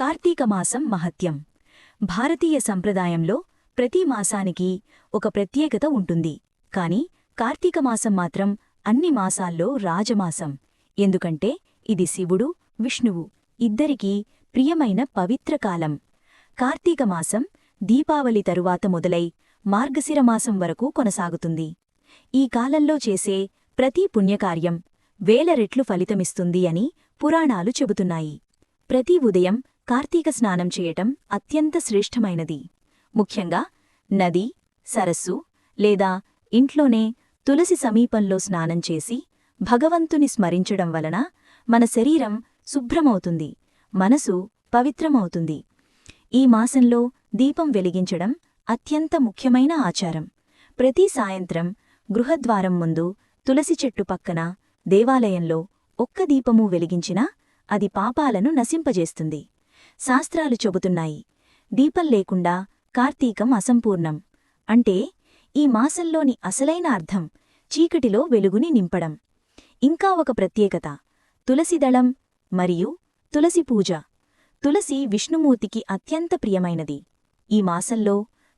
కార్తీక మాసం మహత్యం. భారతీయ సంప్రదాయంలో ప్రతి మాసానికి ఒక ప్రత్యేకత ఉంటుంది. కాని కార్తీక మాసం మాత్రం అన్ని మాసాల్లో రాజమాసం. ఎందుకంటే ఇది శివుడు విష్ణువు ఇద్దరికీ ప్రియమైన పవిత్ర కాలం. కార్తీక మాసం దీపావళి తరువాత మొదలై మార్గశిరమాసం వరకు కొనసాగుతుంది. ఈ కాలంలో చేసే ప్రతి పుణ్యకార్యం వేల రెట్లు ఫలితమిస్తుంది అని పురాణాలు చెబుతున్నాయి. ప్రతి ఉదయం కార్తీక స్నానం చేయటం అత్యంత శ్రేష్టమైనది. ముఖ్యంగా నది సరస్సు లేదా ఇంట్లోనే తులసి సమీపంలో స్నానం చేసి భగవంతుని స్మరించడం వలన మన శరీరం శుభ్రమవుతుంది మనసు పవిత్రమవుతుంది. ఈ మాసంలో దీపం వెలిగించడం అత్యంత ముఖ్యమైన ఆచారం. ప్రతి సాయంత్రం గృహద్వారం ముందు తులసి చెట్టు పక్కన దేవాలయంలో ఒక్క దీపము వెలిగించినా అది పాపాలను నశింపజేస్తుంది. శాస్త్రాలు చెబుతున్నాయి. దీపం లేకుండా కార్తీకం అసంపూర్ణం. అంటే ఈ మాసంలోని అసలైన అర్థం చీకటిలో వెలుగుని నింపడం. ఇంకా ఒక ప్రత్యేకత. తులసిదళం మరియు తులసి పూజ. తులసి విష్ణుమూర్తికి అత్యంత ప్రియమైనది. ఈ మాసంలో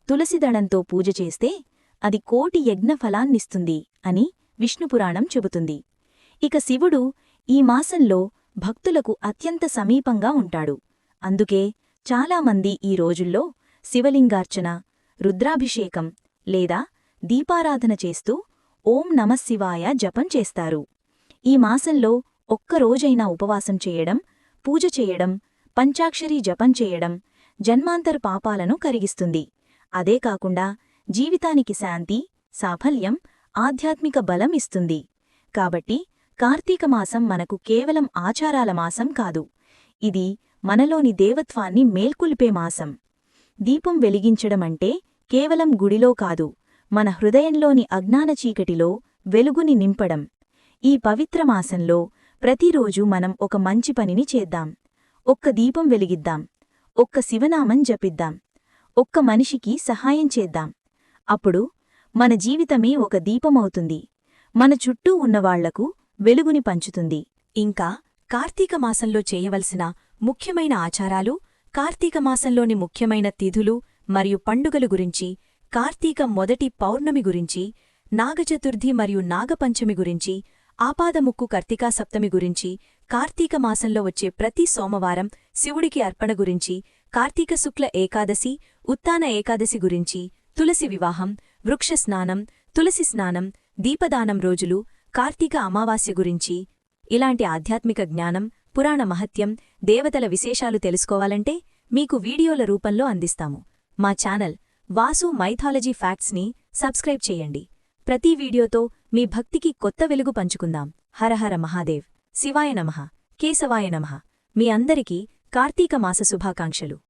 తులసిదళంతో పూజ చేస్తే అది కోటి యజ్ఞ ఫలాన్నిస్తుంది అని విష్ణుపురాణం చెబుతుంది. ఇక శివుడు ఈ మాసంలో భక్తులకు అత్యంత సమీపంగా ఉంటాడు. అందుకే చాలామంది ఈ రోజుల్లో శివలింగార్చన రుద్రాభిషేకం లేదా దీపారాధన చేస్తూ ఓం నమశివాయ జపం చేస్తారు. ఈ మాసంలో ఒక్కరోజైనా ఉపవాసం చేయడం పూజ చేయడం పంచాక్షరీ జపం చేయడం జన్మాంతర పాపాలను కరిగిస్తుంది. అదే కాకుండా జీవితానికి శాంతి సాఫల్యం ఆధ్యాత్మిక బలం ఇస్తుంది. కాబట్టి కార్తీక మాసం మనకు కేవలం ఆచారాల మాసం కాదు. ఇది మనలోని దేవత్వాన్ని మేల్కొల్పే మాసం. దీపం వెలిగించడమంటే కేవలం గుడిలో కాదు మన హృదయంలోని అజ్ఞాన చీకటిలో వెలుగుని నింపడం. ఈ పవిత్ర మాసంలో ప్రతిరోజు మనం ఒక మంచి పనిని చేద్దాం. ఒక్క దీపం వెలిగిద్దాం. ఒక్క శివనామం జపిద్దాం. ఒక్క మనిషికి సహాయం చేద్దాం. అప్పుడు మన జీవితమే ఒక దీపమవుతుంది. మన చుట్టూ ఉన్నవాళ్ళకు వెలుగుని పంచుతుంది. ఇంకా కార్తీక మాసంలో చేయవలసిన ముఖ్యమైన ఆచారాలు కార్తీక మాసంలోని ముఖ్యమైన తిథులు మరియు పండుగలు గురించి కార్తీక మొదటి పౌర్ణమి గురించి నాగచతుర్థి మరియు నాగపంచమి గురించి ఆపాదముక్కు కార్తీకా సప్తమి గురించి కార్తీక మాసంలో వచ్చే ప్రతి సోమవారం శివుడికి అర్పణ గురించి కార్తీక శుక్ల ఏకాదశి ఉత్తాన ఏకాదశి గురించి తులసి వివాహం వృక్ష స్నానం తులసి స్నానం దీపదానం రోజులు కార్తీక అమావాస్య గురించి ఇలాంటి ఆధ్యాత్మిక జ్ఞానం పురాణ మహత్యం దేవతల విశేషాలు తెలుసుకోవాలంటే మీకు వీడియోల రూపంలో అందిస్తాము. మా ఛానల్ వాసు మైథాలజీ ఫ్యాక్ట్స్ని సబ్స్క్రైబ్ చేయండి. ప్రతి వీడియోతో మీ భక్తికి కొత్త వెలుగు పంచుకుందాం. హరహర మహాదేవ్. శివాయ నమ. కేశవాయ నమ. మీ అందరికీ కార్తీక మాస శుభాకాంక్షలు.